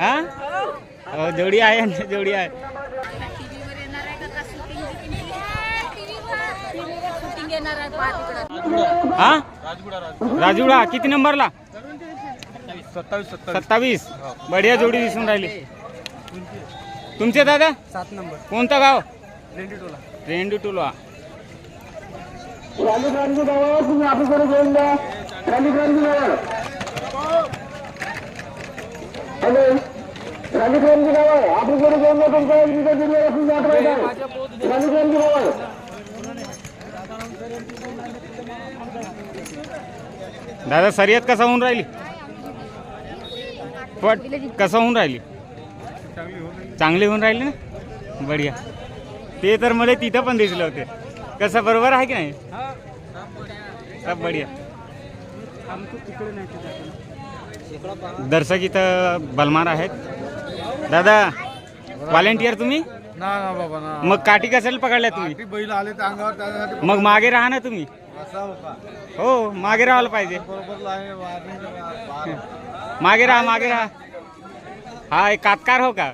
हा हो, जोडी आहे ना जोडी आहे टीव्हीवर येणार आहे का टीव्हीवर शूटिंग येणार आहे पहा तिकडं हा राजुडा किती नंबरला सत्तावीस सत्तावीस सत्तावीस बढिया जोडी दिसून राहिली तुमचे दादा सात नंबर कोणतं गाव रेंडी टोला रेंडू टुलवा दादा शर्यत कसा होऊन राहिली? पट कसं होऊन राहिली? चांगली होऊन राहिली ना? बढिया. ते तर मला तिथं पण दिसले होते. कसं बरोबर आहे की नाही? सब बढिया. दर्शक इथं बलमार आहेत. दादा व्हॉलेंटियर तुम्ही? ना ना बाबा ना. मग काठी कशाला पकडल्या तुम्ही? ती बैल आले त्या अंगावर त्याच्यासाठी मग मागे राहा ना तुम्ही. होता. हो मागे राहायला पाहिजे. बरोबर मागे राहा मागे राहा. हा एक कातकार हो का?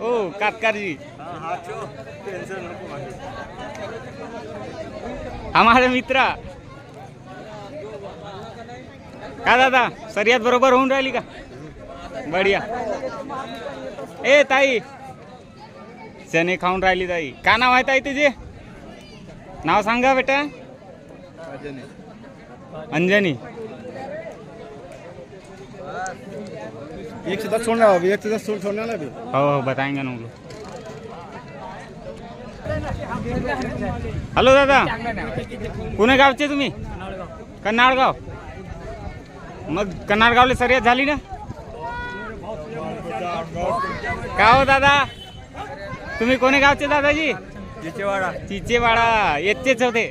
हो कातकारजी. हा हा माझा मित्र. का दादा? शर्यत बरोबर होऊन राहिली का? बढिया. ए ताई. चणे खाऊन राहिली ताई. का नाव आहे ताई तुझे? नाव सांगा बेटा. अंजनी. एक से दस छोड़ना है अभी एक से दस छोड़ छोड़ने वाला भी हो हो बताएंगे ना हॅलो दादा. पुणे गावचे तुम्ही? कन्नाळगाव मग कन्नाळगावला शर्यत झाली ना? का हो दादा? तुम्ही कोणी गावचे दादाजी? जिचेवाडा चिचेवाडा. येतेच होते.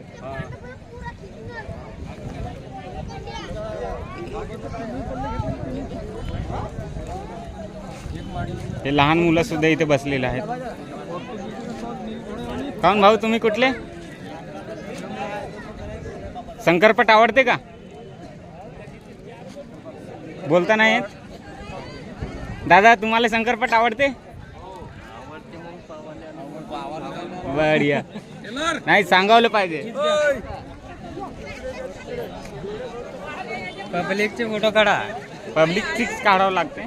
हे लहान मुलं सुद्धा इथे बसलेले आहेत. काऊन भाऊ तुम्ही कुठले? शंकरपट आवडते का? बोलता नाही येत? दादा तुम्हाला शंकरपट आवडते? बढिया. नाही सांगावलं पाहिजे. पब्लिकचे फोटो काढा. पब्लिक फिक्स काढावं लागते.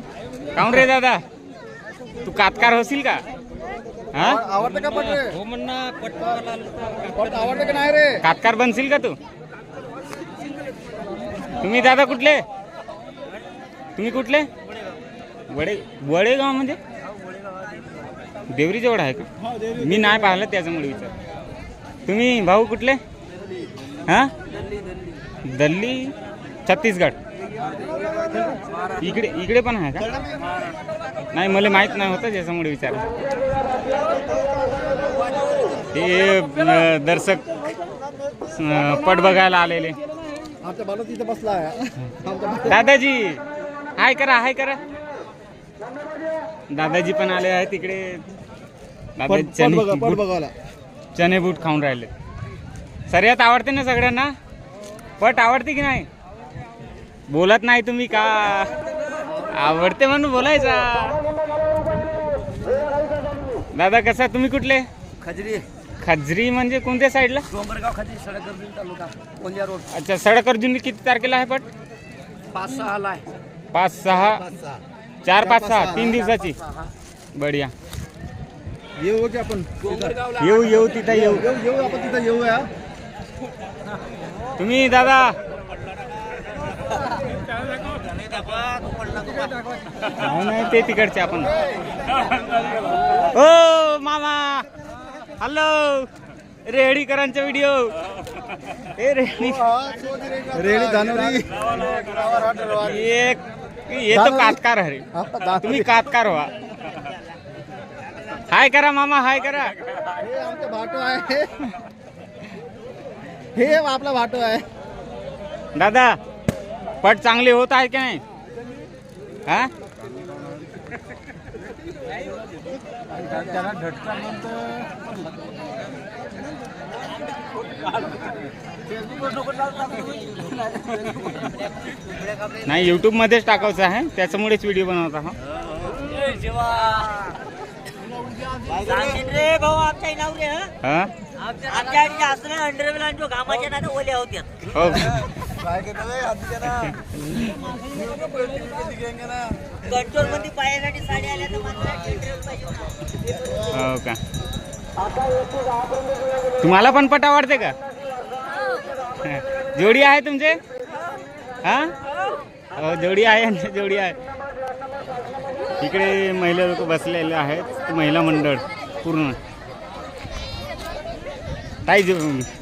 काऊन रे दादा? तू कातकार होशील का? हा? आवडतं का पट रे हो पट आवडतं का नाही रे? कातकार बनशील का तू? तुम्ही दादा कुठले? तुम्ही कुठले? वडे वडेगाव म्हणजे? देवरी जवळ आहे का? मी नाही पाहिलं त्याच्यामुळे विचार तुम्ही भाऊ कुठले? हा? दल्ली छत्तीसगड. इकडे इकडे पण आहे का? नाही मला माहीत नाही होतं त्याच्यामुळे विचार हे दर्शक पट बघायला आलेले. दादाजी हाय करा हाय करा. दादाजी पण आले आहेत तिकडे दादा पट बूट- बघायला. चणे बूट खाऊन राहिले. शर्यत आवडते ना सगळ्यांना? पट आवडते की नाही? बोलत नाही तुम्ही का? आवडते म्हणून बोलायचा. दादा कसा तुम्ही कुठले? खजरी. खजरी म्हणजे कोणत्या साईडला? डोंगरगाव खजरी सडक गर्दी तालुका रोड. अच्छा सडक अर्जुन किती तारखेला आहे पट? पाच सहा आहे. पाच सहा पाच सहा चार पाच सहा. तीन दिवसाची. बढिया. येऊ की आपण येऊ येऊ तिथं येऊ. येऊ येऊ आपण तिथं येऊ या तुम्ही दादा. नाही नाही ते तिकडचे आपण. ओ मामा. हॅलो. रेहडीकरांचा व्हिडिओ. ए रेहडी. रेडी एक ये तो कातकार आहे. तुम्ही कातकार व्हा. हाय करा मामा हाय करा. हे आमचा भाटो आहे. हे आपला भाटो आहे. दादा पट चांगले होत आहे की नाही? हा? त्याला नाही यूट्यूबमध्येच टाकायचं आहे. त्याच्यामुळेच व्हिडिओ बनवत आहोत. हं? हा? हो. कंट्रोलमध्ये पायासाठी साडी आल्या तर. हो का? तुम्हाला पण पट आवडते का? जोडी आहे तुमचे? हा? हो जोडी आहे जोडी आहे. इकडे महिला लोक बसलेले आहेत महिला मंडळ पूर्ण. ताई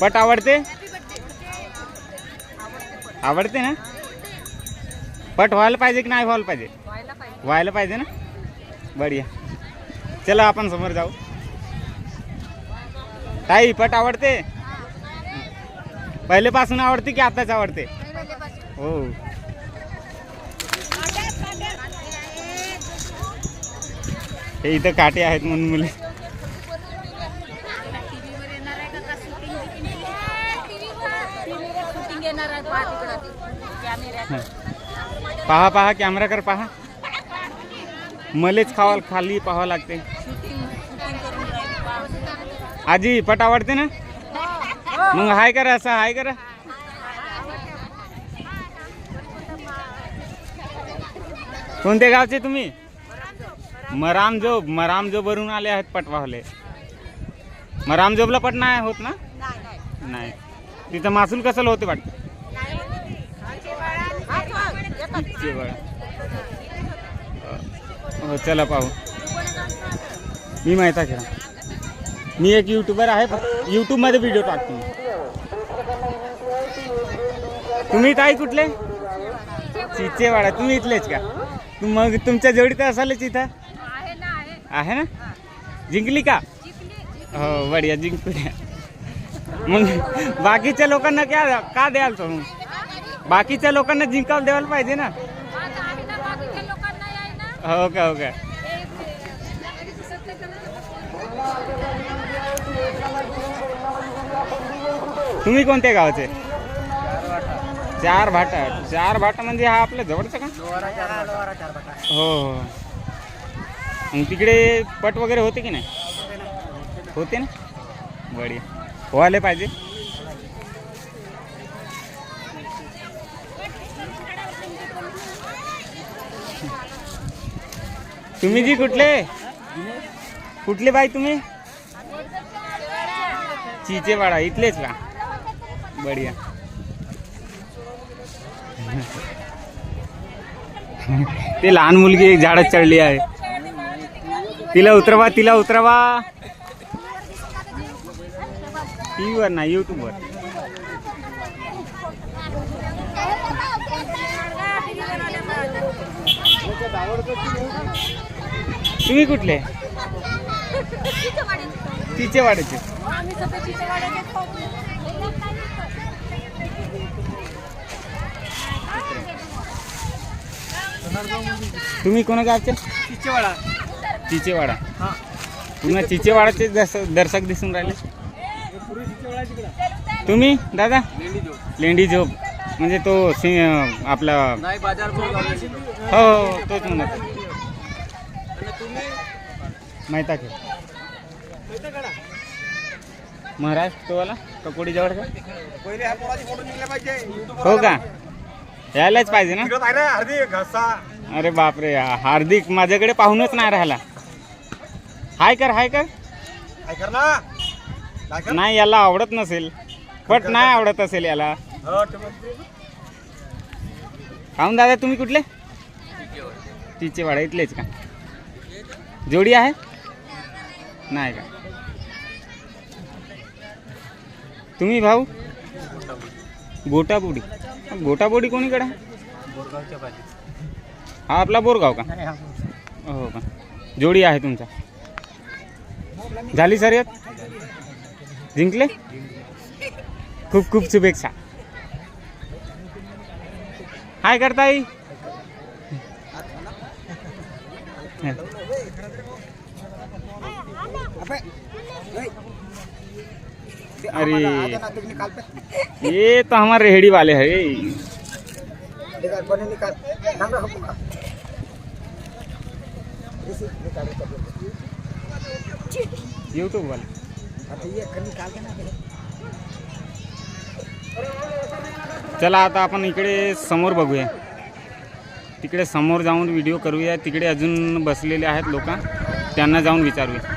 पट आवडते? आवडते ना? पट व्हायला पाहिजे की नाही व्हायला पाहिजे? व्हायला पाहिजे ना? बढिया. चला आपण समोर जाऊ. ताई पट आवडते? पहिलेपासून आवडते की आताच आवडते? हो. हे इथं काटे आहेत म्हणून मुले. पहा पहा पहा कॅमेरा कर पहा. मलेच खावा खाली पाहावं लागते शूटिंग शूटिंग करून राहिली पहा आजी पट आवडते ना? मग हाय करा असं हाय करा. कोणत्या गावचे तुम्ही? मरामजोब मरामजोबवरून आले आहेत पटवाहले मरामजोबला पट नाही होत ना? नाही. तिथं मासूल कसं होते वाटतं? हो चला पाहू. मी माहिती आहे मी एक युट्यूबर आहे यूट्यूबमध्ये व्हिडिओ टाकतो. तुम्ही ताई कुठले? चिचेवाडा. तुम्ही इथलेच का? मग तुमच्या जोडीत असालच इथं. आहे ना? जिंकली का? हो बढिया जिंकूया मग बाकीच्या लोकांना क्या का द्याल तुम्ही बाकीच्या लोकांना जिंकायला द्यायला पाहिजे ना ना? हो का हो का? तुम्ही कोणत्या गावाचे? चार भाटा. चार भाटा म्हणजे हा आपल्या जवळचा का? हो हो. मग तिकडे पट वगैरे होते की नाही? होते ना? बढिया. व्हायला पाहिजे. तुम्ही जी कुठले? कुठले बाई तुम्ही? चिचेवाडा इथलेच का? बढिया। ते लहान मुलगी एक झाडात चढली आहे. तिला उतरवा तिला उतरवा. टी वर नाही युट्यूबवर. तुम्ही कुठले? चिचेवाड्याचे आम्ही तुम्ही कोणा गावचे? चिचेवाडा. चिचेवाडा. पूर्ण चिचेवाडाचे दर्श दर्शक दिसून राहिले. तुम्ही दादा? लेंडी झोप. म्हणजे तो सिंह आपला नाही बाजार हो हो तोच म्हणत माहिती आहे का? महाराष्ट्र तोवाला ककोडी जवळ का हो का? यायलाच पाहिजे ना. हार्दिक घसा. अरे बापरे हार्दिक माझ्याकडे पाहूनच नाही राहिला. हाय कर हाय कर. काय कर ना. काय कर. नाही याला आवडत नसेल. बट नाही आवडत असेल याला. हो, ठेव. काहून दादा तुम्ही कुठले? तिचेवाडा इथलेच का? जोडी आहे? नाही का? तुम्ही भाऊ? गोटाबोडी गोटाबोडी कोणीकडे? आहे? हा आपला बोरगाव का? हो का? जोडी आहे तुमचा. झाली शर्यत? जिंकले? खूप खूप शुभेच्छा. हाय करताई. अरे. ये तो हमारे रेहड़ी वाले है यूट्यूब वाले. चला आता आपण इकडे समोर बघूया. तिकडे समोर जाऊन व्हिडिओ करूया. तिकडे अजून बसलेले आहेत लोक. त्यांना जाऊन विचारूया.